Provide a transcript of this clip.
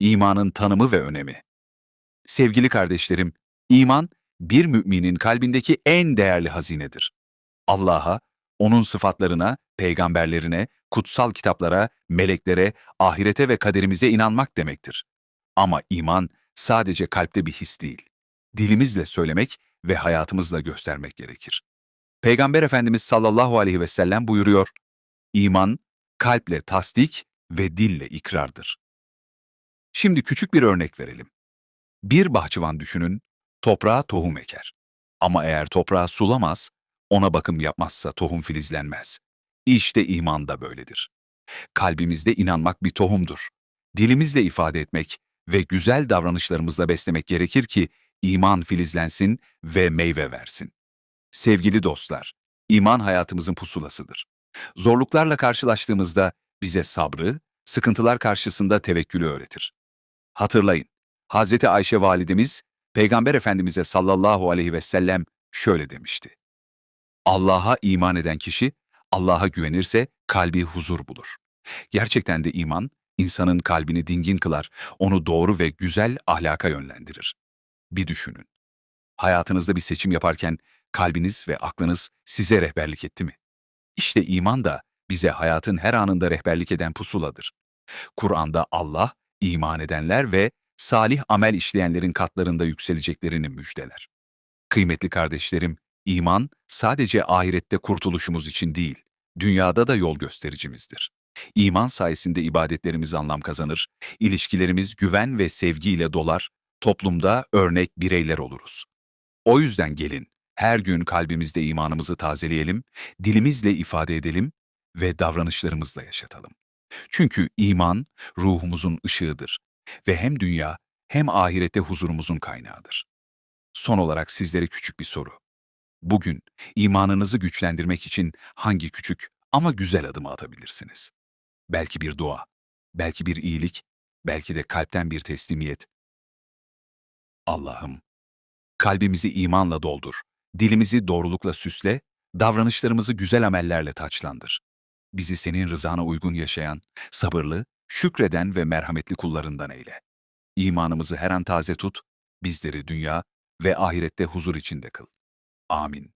İmanın tanımı ve önemi. Sevgili kardeşlerim, iman bir müminin kalbindeki en değerli hazinedir. Allah'a, onun sıfatlarına, peygamberlerine, kutsal kitaplara, meleklere, ahirete ve kaderimize inanmak demektir. Ama iman sadece kalpte bir his değil. Dilimizle söylemek ve hayatımızla göstermek gerekir. Peygamber Efendimiz sallallahu aleyhi ve sellem buyuruyor, İman, kalple tasdik ve dille ikrardır. Şimdi küçük bir örnek verelim. Bir bahçıvan düşünün, toprağa tohum eker. Ama eğer toprağı sulamaz, ona bakım yapmazsa tohum filizlenmez. İşte iman da böyledir. Kalbimizde inanmak bir tohumdur. Dilimizle ifade etmek ve güzel davranışlarımızla beslemek gerekir ki iman filizlensin ve meyve versin. Sevgili dostlar, iman hayatımızın pusulasıdır. Zorluklarla karşılaştığımızda bize sabrı, sıkıntılar karşısında tevekkülü öğretir. Hatırlayın, Hazreti Ayşe validemiz, Peygamber Efendimiz'e sallallahu aleyhi ve sellem şöyle demişti. Allah'a iman eden kişi, Allah'a güvenirse kalbi huzur bulur. Gerçekten de iman, insanın kalbini dingin kılar, onu doğru ve güzel ahlaka yönlendirir. Bir düşünün. Hayatınızda bir seçim yaparken kalbiniz ve aklınız size rehberlik etti mi? İşte iman da bize hayatın her anında rehberlik eden pusuladır. Kur'an'da Allah, iman edenler ve salih amel işleyenlerin katlarında yükseleceklerini müjdeler. Kıymetli kardeşlerim, iman sadece ahirette kurtuluşumuz için değil, dünyada da yol göstericimizdir. İman sayesinde ibadetlerimiz anlam kazanır, ilişkilerimiz güven ve sevgiyle dolar, toplumda örnek bireyler oluruz. O yüzden gelin, her gün kalbimizde imanımızı tazeleyelim, dilimizle ifade edelim ve davranışlarımızla yaşatalım. Çünkü iman ruhumuzun ışığıdır ve hem dünya hem ahirette huzurumuzun kaynağıdır. Son olarak sizlere küçük bir soru. Bugün imanınızı güçlendirmek için hangi küçük ama güzel adımı atabilirsiniz? Belki bir dua, belki bir iyilik, belki de kalpten bir teslimiyet. Allah'ım, kalbimizi imanla doldur, dilimizi doğrulukla süsle, davranışlarımızı güzel amellerle taçlandır. Bizi senin rızana uygun yaşayan, sabırlı, şükreden ve merhametli kullarından eyle. İmanımızı her an taze tut, bizleri dünya ve ahirette huzur içinde kıl. Amin.